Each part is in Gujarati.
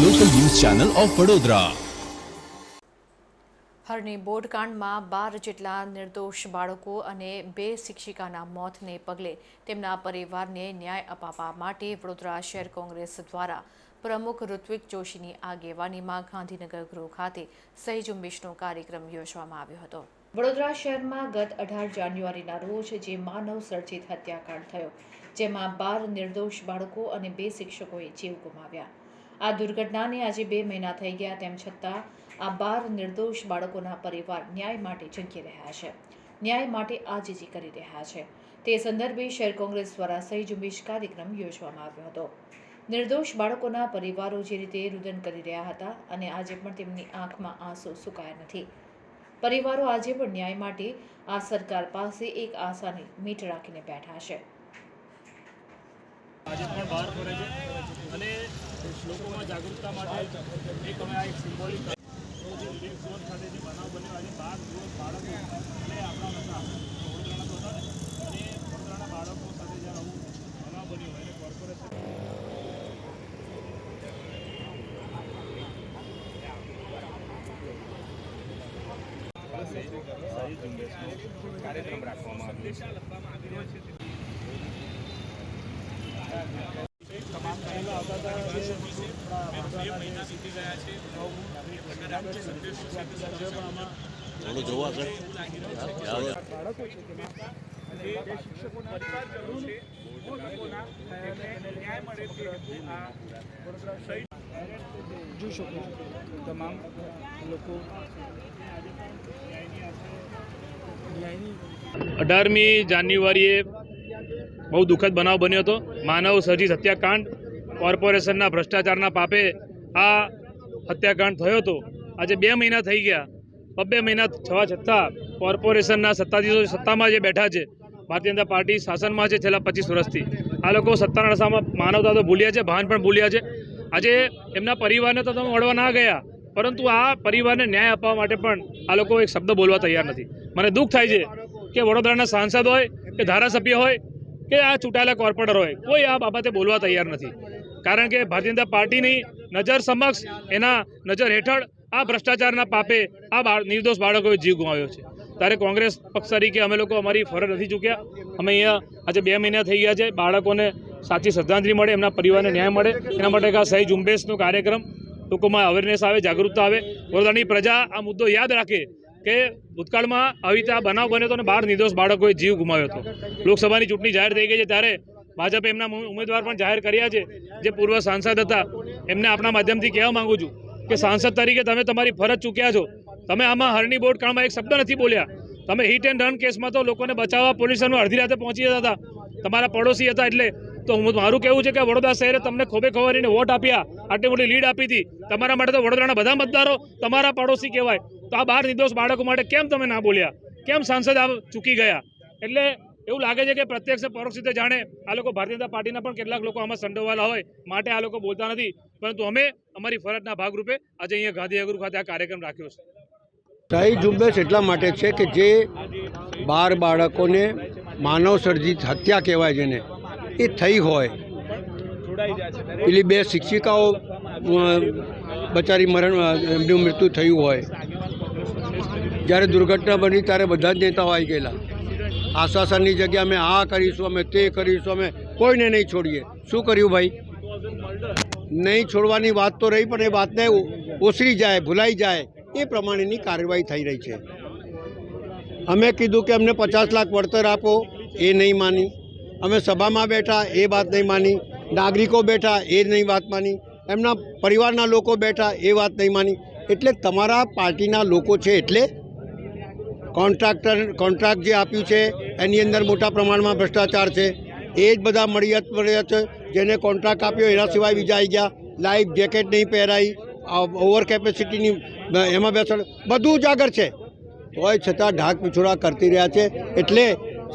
Channel of Vadodara. હરની બોટકાંડમાં બાર જેટલા નિર્દોષ બાળકો અને બે શિક્ષિકાના મોતને પગલે તેમના પરિવારને ન્યાય અપાવવા માટે વડોદરા શહેર કોંગ્રેસ દ્વારા પ્રમુખ ઋત્વિક જોશીની આગેવાનીમાં ગાંધીનગર ગૃહ ખાતે સહી ઝુંબેશનો કાર્યક્રમ યોજવામાં આવ્યો હતો. વડોદરા શહેરમાં ગત અઢાર જાન્યુઆરીના રોજ જે માનવ સર્જિત હત્યાકાંડ થયો જેમાં બાર નિર્દોષ બાળકો અને બે શિક્ષકોએ જીવ ગુમાવ્યા. આ દુર્ઘટનાને આજે બે મહિના થઈ ગયા તેમ છતાં આ બાર નિર્દોષ બાળકોના પરિવાર ન્યાય માટે ઝંકી રહ્યા છે. ન્યાય માટે આજીજી કરી રહ્યા છે. તે સંદર્ભે શહેર કોંગ્રેસ દ્વારા સહી ઝુંબેશ કાર્યક્રમ યોજવામાં આવ્યો હતો. નિર્દોષ બાળકોના પરિવારો જે રીતે રુદન કરી રહ્યા હતા અને આજે પણ તેમની આંખમાં આંસુ સુકાયા નથી. પરિવારો આજે પણ ન્યાય માટે આ સરકાર પાસે એક આશાની મીટ રાખીને બેઠા છે. આજે પણ બહાર ફરે છે અને લોકોમાં જાગૃતતા માટે એક અમે આ એક સિમ્બોલિક રિલીફ ઝોન ખાતે જે બનાવ બન્યો આજે બાર દિવસ બાળકો અને આપણા હતા વડોદરાના તો અને વડોદરાના બાળકો સાથે જ્યારે આવું બનાવ બન્યો એને કોર્પોરેશન કાર્યક્રમ રાખવામાં આવ્યો છે તમામ કરેલા આવતા હતા જે આપણા બે મહિના સીધી ગયા છે થોડું જોવું આગળ બાળકો છે. જોઈ શકો છો તમામ લોકો. અઢારમી જાન્યુઆરીએ બહુ દુઃખદ બનાવ બન્યો હતો. માનવ સર્જિત હત્યાકાંડ કોર્પોરેશનના ભ્રષ્ટાચારના પાપે આ હત્યાકાંડ થયો હતો. આજે બે મહિના થઈ ગયા. બબ્બે મહિના થવા છતાં કોર્પોરેશનના સત્તાધીશો સત્તામાં જે બેઠા છે, ભારતીય જનતા પાર્ટી શાસનમાં છે છેલ્લા પચીસ વર્ષથી, આ લોકો સત્તાના નશામાં માનવતા તો ભૂલ્યા છે, ભાન પણ ભૂલ્યા છે. આજે એમના પરિવારને તો તમે વળવા ના ગયા, પરંતુ આ પરિવારને ન્યાય આપવા માટે પણ આ લોકો એક શબ્દ બોલવા તૈયાર નથી. મને દુઃખ થાય છે કે વડોદરાના સાંસદ હોય, કે ધારાસભ્ય હોય, કે આ ચૂંટાયેલા કોર્પોરેટર હોય, કોઈ આ બાબતે બોલવા તૈયાર નથી. કારણ કે ભારતીય જનતા પાર્ટીની નજર સમક્ષ એના નજર હેઠળ આ ભ્રષ્ટાચારના પાપે આ બાળ, નિર્દોષ બાળકોએ જીવ ગુમાવ્યો છે. ત્યારે કોંગ્રેસ પક્ષ તરીકે અમે લોકો અમારી ફરજ નથી ચૂક્યા. અમે અહીંયા આજે બે મહિના થઈ ગયા છે. બાળકોને સાચી શ્રદ્ધાંજલિ મળે, એમના પરિવારને ન્યાય મળે. એના માટે આ સહી ઝુંબેશનો કાર્યક્રમ લોકોમાં અવેરનેસ આવે, જાગૃતતા આવે. વડોદરાની પ્રજા આ મુદ્દો યાદ રાખે કે ભૂતકાળમાં આવી રીતે આ બનાવ બન્યો હતો અને બાર નિર્દોષ બાળકોએ જીવ ગુમાવ્યો હતો. લોકસભાની ચૂંટણી જાહેર થઈ ગઈ છે ત્યારે ભાજપે એમના ઉમેદવાર પણ જાહેર કર્યા છે. જે પૂર્વ સાંસદ હતા, એમને આપણા માધ્યમથી કહેવા માંગુ છું કે સાંસદ તરીકે તમે તમારી ફરજ ચૂક્યા છો. તમે આમાં હરણી બોર્ડ કાળમાં એક શબ્દ નથી બોલ્યા. તમે હિટ એન્ડ રન કેસમાં તો લોકોને બચાવવા પોલીસોનું અડધી રાતે પહોંચી જતા હતા. તમારા પડોશી હતા એટલે. તો હું મારું કહેવું છે કે વડોદરા શહેરે તમને ખોબે ખોવારીને વોટ આપ્યા. આટલી મોટી લીડ આપી હતી. તમારા માટે તો વડોદરાના બધા મતદારો તમારા પડોશી કહેવાય. તો આ બાર નિર્દોષ બાળકો માટે કેમ તમે ના બોલ્યા? કેમ સાંસદ આ ચૂકી ગયા? એટલે એવું લાગે છે કે પ્રત્યક્ષ પરોક્ષ રીતે જાણે આ લોકો ભારતીય જનતા પાર્ટીના પણ કેટલાક લોકો આમાં સંડોવાયેલા હોય માટે આ લોકો બોલતા નથી. પરંતુ અમે અમારી ફરજના ભાગરૂપે આજે અહીંયા ગાંધીનગર ખાતે આ કાર્યક્રમ રાખ્યો છે. શાહી ઝુંબેશ એટલા માટે છે કે જે બાર બાળકોને માનવ સર્જિત હત્યા કહેવાય જેને, એ થઈ હોય. પેલી બે શિક્ષિકાઓ બચારી મરણ એમનું મૃત્યુ થયું હોય. જ્યારે દુર્ઘટના બની ત્યારે બધા જ નેતાઓ આવી ગયેલા. આશ્વાસનની જગ્યા અમે આ કરીશું, અમે તે કરીશું, અમે કોઈને નહીં છોડીએ. શું કર્યું ભાઈ? નહીં છોડવાની વાત તો રહી, પણ એ વાતને ઓસરી જાય, ભૂલાઈ જાય, એ પ્રમાણેની કાર્યવાહી થઈ રહી છે. અમે કીધું કે અમને પચાસ લાખ વળતર આપો, એ નહીં માની. અમે સભામાં બેઠા, એ વાત નહીં માની. નાગરિકો બેઠા, એ નહીં વાત માની. એમના પરિવારના લોકો બેઠા, એ વાત નહીં માની. એટલે તમારા પાર્ટીના લોકો છે એટલે કોન્ટ્રાક્ટર કોન્ટ્રાક્ટ જે આપ્યું છે, એની અંદર મોટા પ્રમાણમાં ભ્રષ્ટાચાર છે. એ જ બધા મળિયાત મળ્યા છે જેને કોન્ટ્રાક્ટ આપ્યો એના સિવાય બીજા આવી ગયા. લાઈફ જેકેટ નહીં પહેરાઈ ઓવર કેપેસિટીની એમાં બેસણ, બધું ઉજાગર છે. હોય છતાં ઢાક પીછોડા કરતી રહ્યા છે, એટલે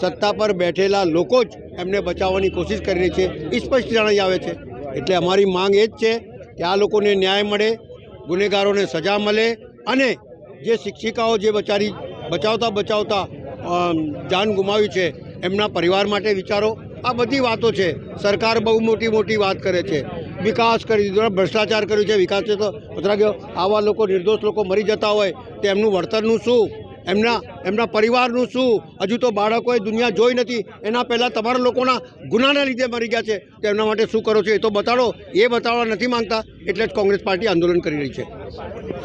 સત્તા પર બેઠેલા લોકો જ એમને બચાવવાની કોશિશ કરી રહી છે, એ સ્પષ્ટ જણાઈ આવે છે. એટલે અમારી માંગ એ જ છે કે આ લોકોને ન્યાય મળે, ગુનેગારોને સજા મળે અને જે શિક્ષિકાઓ જે બચારી બચાવતા બચાવતા જાન ગુમાવી છે. એમના પરિવાર માટે વિચારો. આ બધી વાતો છે. સરકાર બહુ મોટી મોટી વાત કરે છે. વિકાસ કરી દીધો, ભ્રષ્ટાચાર કર્યું છે. વિકાસ તો પતરા ગયો. આવા લોકો, નિર્દોષ લોકો મરી જતા હોય, તો એમનું વળતરનું શું? એમના એમના પરિવારનું શું? હજુ તો બાળકોએ દુનિયા જોઈ નથી. એના પહેલાં તમારા લોકોના ગુનાના લીધે મરી ગયા છે. તો એમના માટે શું કરો છો? એ તો બતાડો. એ બતાવવા નથી માંગતા. એટલે જ કોંગ્રેસ પાર્ટી આંદોલન કરી રહી છે.